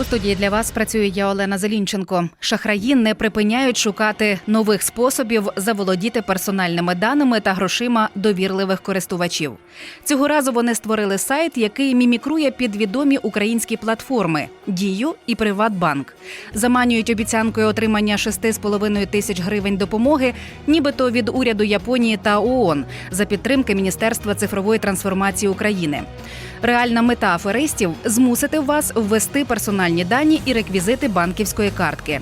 У студії для вас працює я Олена Зелінченко. Шахраї не припиняють шукати нових способів заволодіти персональними даними та грошима довірливих користувачів. Цього разу вони створили сайт, який мімікрує під відомі українські платформи Дію і Приватбанк. Заманюють обіцянкою отримання 6,5 тисяч гривень допомоги, нібито від уряду Японії та ООН за підтримки Міністерства цифрової трансформації України. Реальна мета аферистів змусити вас ввести персональні дані і реквізити банківської картки.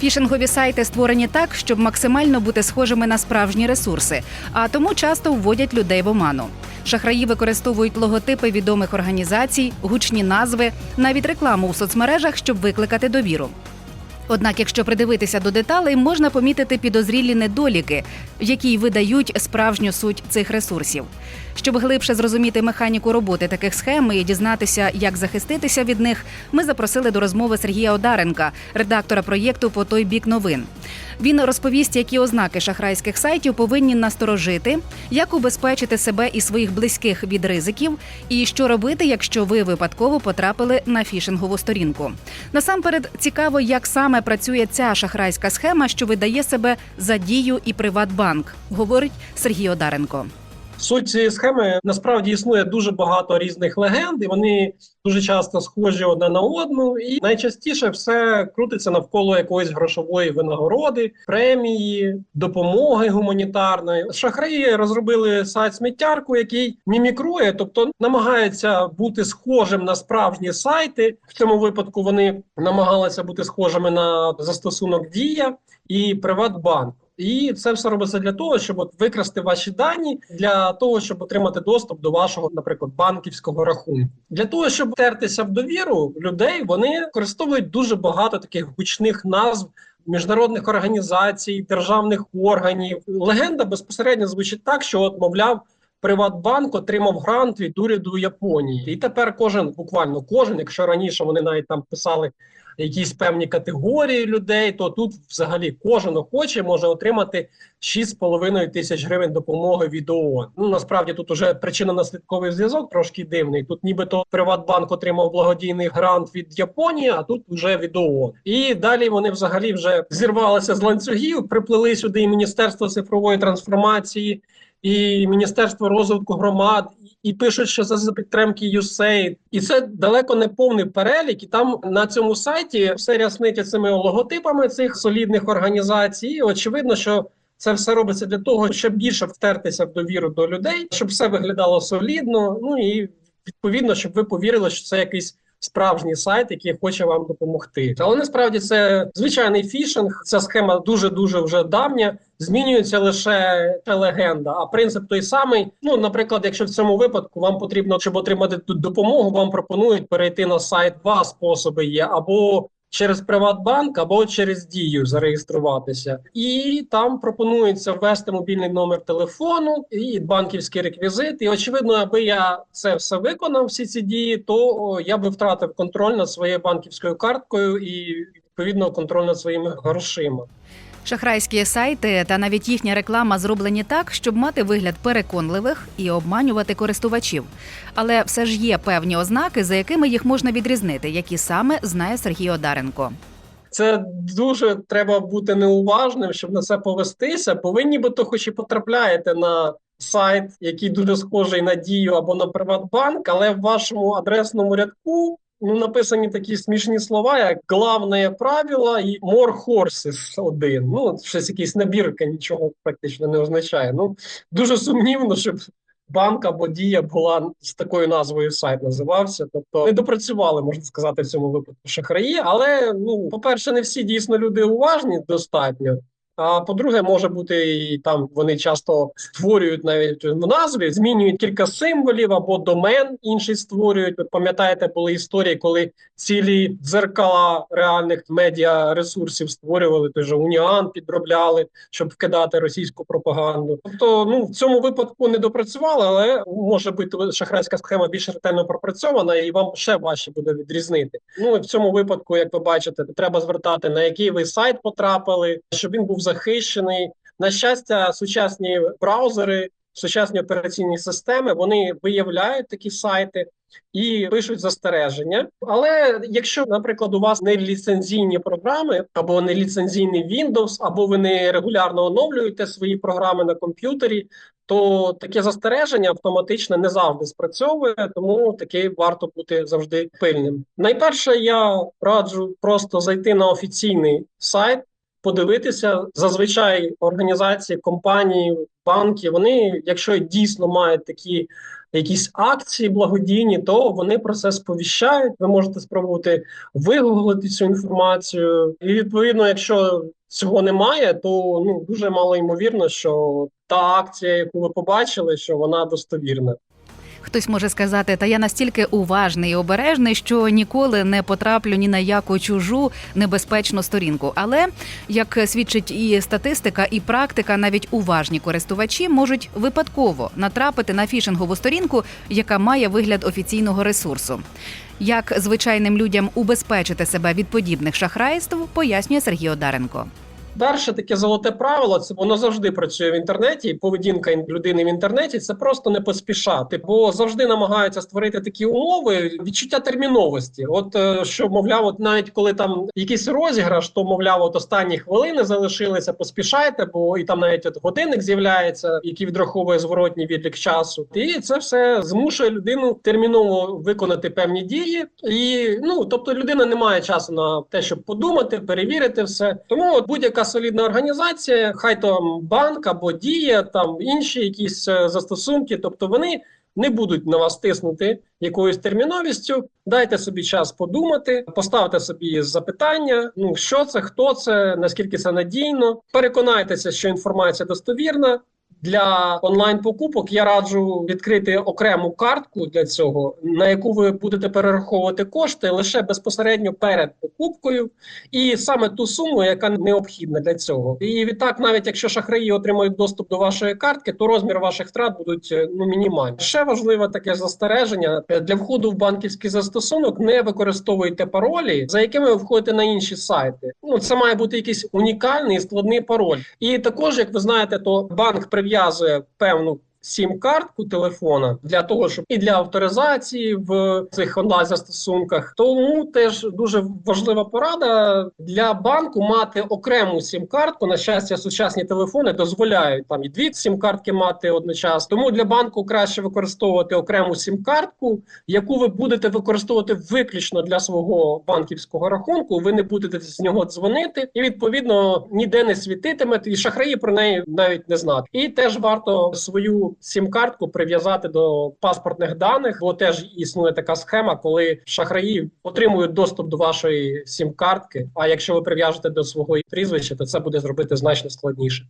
Фішингові сайти створені так, щоб максимально бути схожими на справжні ресурси, а тому часто вводять людей в оману. Шахраї використовують логотипи відомих організацій, гучні назви, навіть рекламу у соцмережах, щоб викликати довіру. Однак, якщо придивитися до деталей, можна помітити підозрілі недоліки, які й видають справжню суть цих ресурсів. Щоб глибше зрозуміти механіку роботи таких схем і дізнатися, як захиститися від них, ми запросили до розмови Сергія Одаренка, редактора проєкту по той бік новин. Він розповість, які ознаки шахрайських сайтів повинні насторожити, як убезпечити себе і своїх близьких від ризиків, і що робити, якщо ви випадково потрапили на фішингову сторінку. Насамперед цікаво, як саме працює ця шахрайська схема, що видає себе за дію і Приватбанк, говорить Сергій Одаренко. Суть цієї схеми насправді існує дуже багато різних легенд, і вони дуже часто схожі одна на одну. І найчастіше все крутиться навколо якоїсь грошової винагороди, премії, допомоги гуманітарної. Шахраї розробили сайт сміттярку, який мімікрує, тобто намагається бути схожим на справжні сайти. В цьому випадку вони намагалися бути схожими на застосунок Дія і Приватбанк. І це все робиться для того, щоб от викрасти ваші дані для того, щоб отримати доступ до вашого, наприклад, банківського рахунку. Для того щоб втертися в довіру людей, вони використовують дуже багато таких гучних назв. Міжнародних організацій, державних органів легенда безпосередньо звучить так, що от мовляв, Приватбанк отримав грант від уряду Японії, і тепер кожен, буквально кожен, якщо раніше вони навіть там писали якісь певні категорії людей, то тут взагалі кожен охоче може отримати 6,5 тисяч гривень допомоги від ООН. Ну насправді тут уже причинно-наслідковий зв'язок трошки дивний. Тут нібито Приватбанк отримав благодійний грант від Японії, а тут вже від ООН. І далі вони взагалі вже зірвалися з ланцюгів, приплили сюди і Міністерство цифрової трансформації. І Міністерство розвитку громад і пишуть, що це за підтримки USAID. і це далеко не повний перелік. І там на цьому сайті все ряснить цими логотипами цих солідних організацій. Очевидно, що це все робиться для того, щоб більше втертися в довіру до людей, щоб все виглядало солідно. Ну і відповідно, щоб ви повірили, що це якийсь. Справжній сайт, який хоче вам допомогти, але насправді це звичайний фішинг. Ця схема дуже дуже вже давня. Змінюється лише легенда. А принцип той самий. Ну, наприклад, якщо в цьому випадку вам потрібно, щоб отримати тут допомогу, вам пропонують перейти на сайт. Два способи є або через Приватбанк або через дію зареєструватися, і там пропонується ввести мобільний номер телефону і банківський реквізит. І очевидно, аби я це все виконав, всі ці дії, то я би втратив контроль над своєю банківською карткою і відповідно контроль над своїми грошима. Шахрайські сайти та навіть їхня реклама зроблені так, щоб мати вигляд переконливих і обманювати користувачів. Але все ж є певні ознаки, за якими їх можна відрізнити, які саме знає Сергій Одаренко. Це дуже треба бути неуважним, щоб на це повестися. Повинні би то, хоч і потрапляєте на сайт, який дуже схожий на дію або на Приватбанк, але в вашому адресному рядку ну, написані такі смішні слова, як главне правило і more horses один. Ну, щось якийсь набірка нічого практично не означає. Ну, дуже сумнівно, щоб банк або дія була з такою назвою сайт називався. Тобто не допрацювали, можна сказати, в цьому випадку шахраї. Але, ну, по-перше, не всі дійсно люди уважні достатньо. А по-друге, може бути і там вони часто створюють навіть в назві, змінюють кілька символів або домен інший створюють. Ви пам'ятаєте, були історії, коли цілі дзеркала реальних медіа ресурсів створювали, той же Уніан підробляли, щоб вкидати російську пропаганду. Тобто, ну в цьому випадку не допрацювали, але може бути шахрайська схема більш ретельно пропрацьована, і вам ще важче буде відрізнити. Ну і в цьому випадку, як ви бачите, треба звертати на який ви сайт потрапили, щоб він був захищений. На щастя, сучасні браузери, сучасні операційні системи вони виявляють такі сайти і пишуть застереження. Але якщо, наприклад, у вас не ліцензійні програми або не ліцензійний Windows, або ви не регулярно оновлюєте свої програми на комп'ютері, то таке застереження автоматично не завжди спрацьовує, тому таки варто бути завжди пильним. Найперше, я раджу просто зайти на офіційний сайт. Подивитися зазвичай організації, компанії, банки. Вони, якщо дійсно мають такі якісь акції благодійні, то вони про це сповіщають. Ви можете спробувати вигуглити цю інформацію. І відповідно, якщо цього немає, то ну дуже мало ймовірно, що та акція, яку ви побачили, що вона достовірна. Хтось може сказати, та я настільки уважний і обережний, що ніколи не потраплю ні на яку чужу небезпечну сторінку. Але як свідчить і статистика, і практика, навіть уважні користувачі можуть випадково натрапити на фішингову сторінку, яка має вигляд офіційного ресурсу. Як звичайним людям убезпечити себе від подібних шахрайств, пояснює Сергій Одаренко. Перше таке золоте правило це воно завжди працює в інтернеті. і Поведінка людини в інтернеті це просто не поспішати, бо завжди намагаються створити такі умови відчуття терміновості. От е, що мовляв, от навіть коли там якийсь розіграш, то мовляв, от останні хвилини залишилися, поспішайте, бо і там навіть от годинник з'являється, який відраховує зворотній відлік часу. І це все змушує людину терміново виконати певні дії. І ну тобто людина не має часу на те, щоб подумати, перевірити все. Тому от будь-яка солідна організація, хай там банк або дія, там інші якісь е, застосунки, тобто вони. Не будуть на вас тиснути якоюсь терміновістю. Дайте собі час подумати, поставте собі запитання: ну що це, хто це, наскільки це надійно. Переконайтеся, що інформація достовірна. Для онлайн покупок я раджу відкрити окрему картку для цього, на яку ви будете перераховувати кошти лише безпосередньо перед покупкою, і саме ту суму, яка необхідна для цього. І відтак, навіть якщо шахраї отримають доступ до вашої картки, то розмір ваших втрат будуть е, ну мінімальні. Ще важливе таке застереження Е, для входу в банківський застосунок. Не використовуйте паролі, за якими ви входите на інші сайти. Ну це має бути якийсь унікальний складний пароль. І також, як ви знаєте, то банк прив'язує певну. Сім-картку телефона для того, щоб і для авторизації в цих онлайн застосунках. Тому теж дуже важлива порада для банку мати окрему сім-картку. На щастя, сучасні телефони дозволяють там і дві сім-картки мати одночасно. Тому для банку краще використовувати окрему сім-картку, яку ви будете використовувати виключно для свого банківського рахунку. Ви не будете з нього дзвонити, і відповідно ніде не світитимете, і шахраї про неї навіть не знати. І теж варто свою сім-картку прив'язати до паспортних даних, бо теж існує така схема, коли шахраї отримують доступ до вашої сім-картки. А якщо ви прив'яжете до свого прізвища, то це буде зробити значно складніше.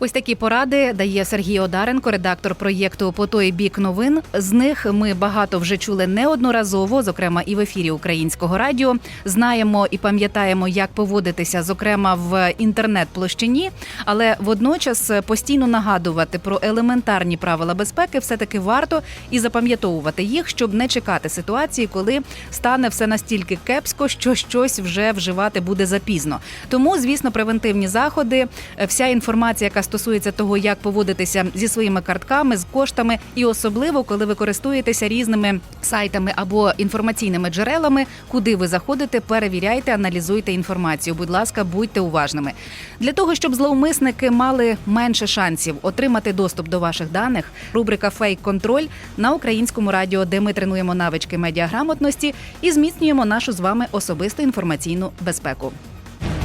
Ось такі поради дає Сергій Одаренко, редактор проєкту По той бік новин. З них ми багато вже чули неодноразово, зокрема і в ефірі українського радіо. Знаємо і пам'ятаємо, як поводитися, зокрема в інтернет-площині, але водночас постійно нагадувати про елементарні правила безпеки все таки варто і запам'ятовувати їх, щоб не чекати ситуації, коли стане все настільки кепсько, що щось вже вживати буде запізно. Тому, звісно, превентивні заходи, е, вся інформація, яка стосується того, як поводитися зі своїми картками, з коштами, і особливо коли ви користуєтеся різними сайтами або інформаційними джерелами, куди ви заходите, перевіряйте, аналізуйте інформацію. Будь ласка, будьте уважними для того, щоб зловмисники мали менше шансів отримати доступ до ваших даних. Рубрика Фейк контроль на українському радіо, де ми тренуємо навички медіаграмотності і зміцнюємо нашу з вами особисту інформаційну безпеку.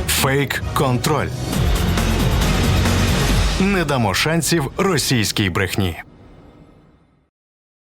Фейк контроль. Не дамо шансів російській брехні.